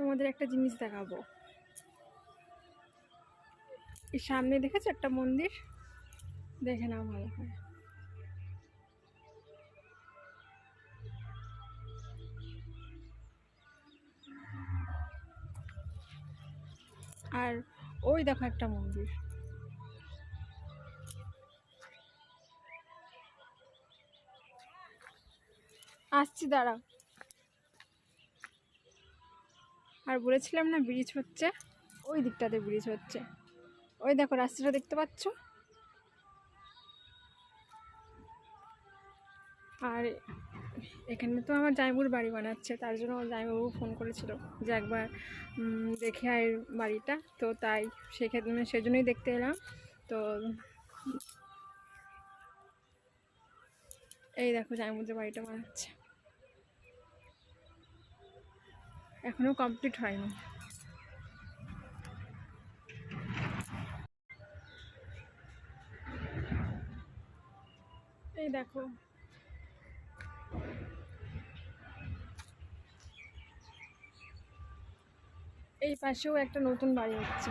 তোমাদের একটা জিনিস দেখাবো। এই সামনে দেখেছ একটা মন্দির? দেখে নাও ভালো করে। আর ওই দেখো একটা মন্দির। আসছি, দাঁড়াও। আর বলেছিলাম না ব্রিজ হচ্ছে? ওই দিকটাতে ব্রিজ হচ্ছে। ওই দেখো রাস্তাটা দেখতে পাচ্ছ? আর এখানে তো আমার জামাইবুর বাড়ি বানাচ্ছে, তার জন্য আমার জামাইবাবু ফোন করেছিল যে একবার দেখে আয় বাড়িটা। তো তাই সেক্ষেত্রে সেজন্যই দেখতে এলাম। তো এই দেখো জামাইবুদের বাড়িটা বানাচ্ছে। এখনও কমপ্লিট হয়নি। এই দেখো। এই পাশেও একটা নতুন বাড়ি হচ্ছে।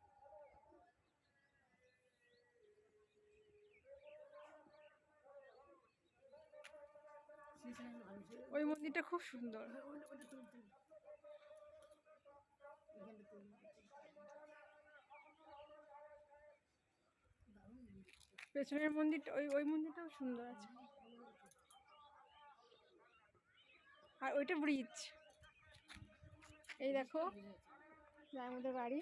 ওই মন্দিরটা খুব সুন্দর। পেছনের মন্দিরটা, ওই ওই মন্দিরটাও সুন্দর আছে। আর ওইটা ব্রিজ এই দেখো আমাদের বাড়ি।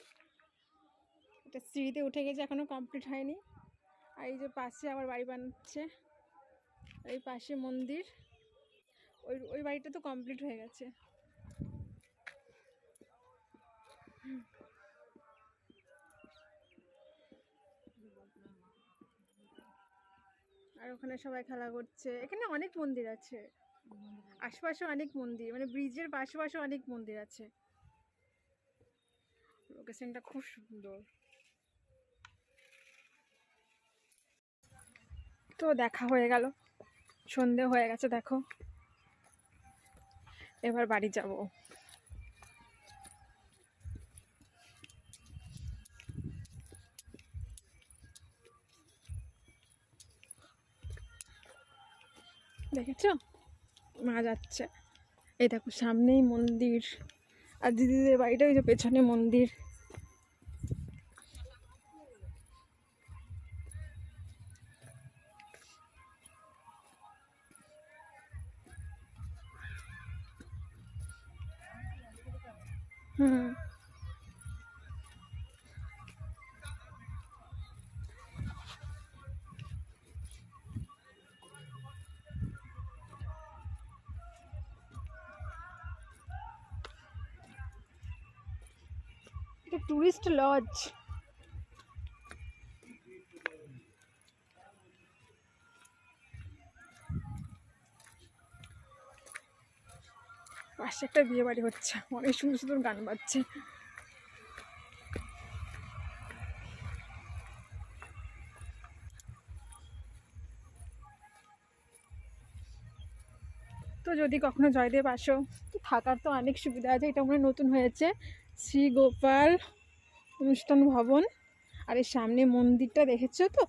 এটা সিঁড়িতে উঠে গেছে, এখনও কমপ্লিট হয়নি। আর এই যে পাশে আবার বাড়ি বানাচ্ছে, এই পাশে মন্দির। ওই ওই বাড়িটা তো কমপ্লিট হয়ে গেছে। আর ওখানে সবাই খেলা করছে। এখানে অনেক মন্দির আছে। আশেপাশে অনেক মন্দির মানে ব্রিজের পাশে অনেক মন্দির আছে। লোকেশনটা খুব সুন্দর। তো দেখা হয়ে গেল। সন্ধে হয়ে গেছে, দেখো। এবার বাড়ি যাব। দেখেছ? মা যাচ্ছে। এই দেখো, সামনেই মন্দির। আর দিদিদের বাড়িটা ওই যে পেছনে মন্দির। हम्म। Tourist lodge. পাশে একটা বিয়ে বাড়ি হচ্ছে। অনেক সুন্দর সুন্দর গান বাজছে। তো যদি কখনো জয়দেব আসো থাকার তো অনেক সুবিধা আছে। এটা মনে নতুন হয়েছে। শ্রী গোপাল অনুষ্ঠান ভবন। আর এর সামনে মন্দিরটা দেখেছ তো?